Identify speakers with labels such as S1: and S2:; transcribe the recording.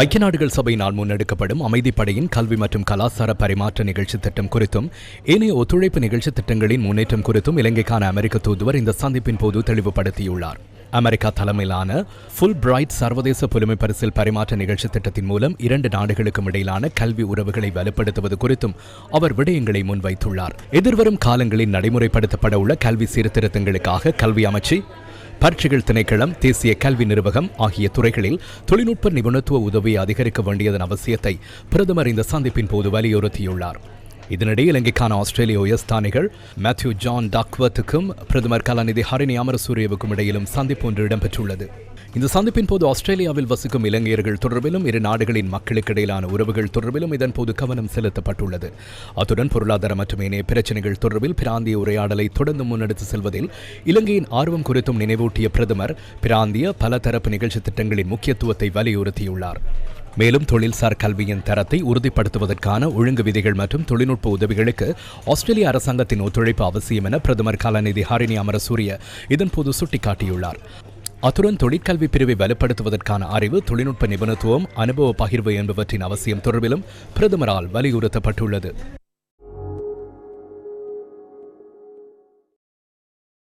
S1: ஐக்கிய நாடுகள் சபையினால் முன்னெடுக்கப்படும் அமைதிப்படையின் கல்வி மற்றும் கலாச்சார பரிமாற்ற நிகழ்ச்சி திட்டம் குறித்தும் ஏனைய ஒத்துழைப்பு நிகழ்ச்சி திட்டங்களின் முன்னேற்றம் குறித்தும் இலங்கைக்கான அமெரிக்க தூதுவர் இந்த சந்திப்பின் போது தெளிவுபடுத்தியுள்ளார். அமெரிக்கா தலைமையிலான ஃபுல் பிரைட் சர்வதேச புலமை பரிசில் பரிமாற்ற நிகழ்ச்சி திட்டத்தின் மூலம் இரண்டு நாடுகளுக்கும் இடையிலான கல்வி உறவுகளை வலுப்படுத்துவது குறித்தும் அவர் விடயங்களை முன்வைத்துள்ளார். எதிர்வரும் காலங்களில் நடைமுறைப்படுத்தப்பட உள்ள கல்வி சீர்திருத்தங்களுக்காக கல்வி அமைச்சு பரீட்சைகள் திணைக்களம் தேசிய கல்வி நிர்வாகம் ஆகிய துறைகளில் தொழில்நுட்ப நிபுணத்துவ உதவியை அதிகரிக்க வேண்டியதன் அவசியத்தை பிரதமர் இந்த சந்திப்பின் போது வலியுறுத்தியுள்ளார். இதனிடையே இலங்கைக்கான ஆஸ்திரேலிய உயர்ஸ்தானிகள் மேத்யூ ஜான் டாக்வர்த்துக்கும் பிரதமர் கலாநிதி ஹரிணி அமரசூரியவுக்கும் இடையிலும் சந்திப்பு ஒன்று இடம்பெற்றுள்ளது. இந்த சந்திப்பின் போது ஆஸ்திரேலியாவில் வசிக்கும் இலங்கையர்கள் தொடர்பிலும் இரு நாடுகளின் மக்களுக்கிடையிலான உறவுகள் தொடர்பிலும் இதன் போது கவனம் செலுத்தப்பட்டுள்ளது. அத்துடன் பொருளாதார மற்றும் ஏனைய பிரச்சனைகள் தொடர்பில் பிராந்திய உரையாடலை தொடர்ந்து முன்னெடுத்து செல்வதில் இலங்கையின் ஆர்வம் குறித்தும் நினைவூட்டிய பிரதமர் பிராந்திய பலதரப்பு நிகழ்ச்சி திட்டங்களின் முக்கியத்துவத்தை வலியுறுத்தியுள்ளார். மேலும் தொழில்சார் கல்வியின் தரத்தை உறுதிப்படுத்துவதற்கான ஒழுங்கு விதிகள் மற்றும் தொழில்நுட்ப உதவிகளுக்கு ஆஸ்திரேலிய அரசாங்கத்தின் ஒத்துழைப்பு அவசியம் என பிரதமர் கலாநிதி ஹரிணி அமரசூரிய இதன்போது சுட்டிக்காட்டியுள்ளார். அத்துடன் தொழிற்கல்வி பிரிவை வலுப்படுத்துவதற்கான அறிவு தொழில்நுட்ப நிபுணத்துவம் அனுபவ பகிர்வு என்பவற்றின் அவசியம் தொடர்பிலும் பிரதமரால் வலியுறுத்தப்பட்டுள்ளது.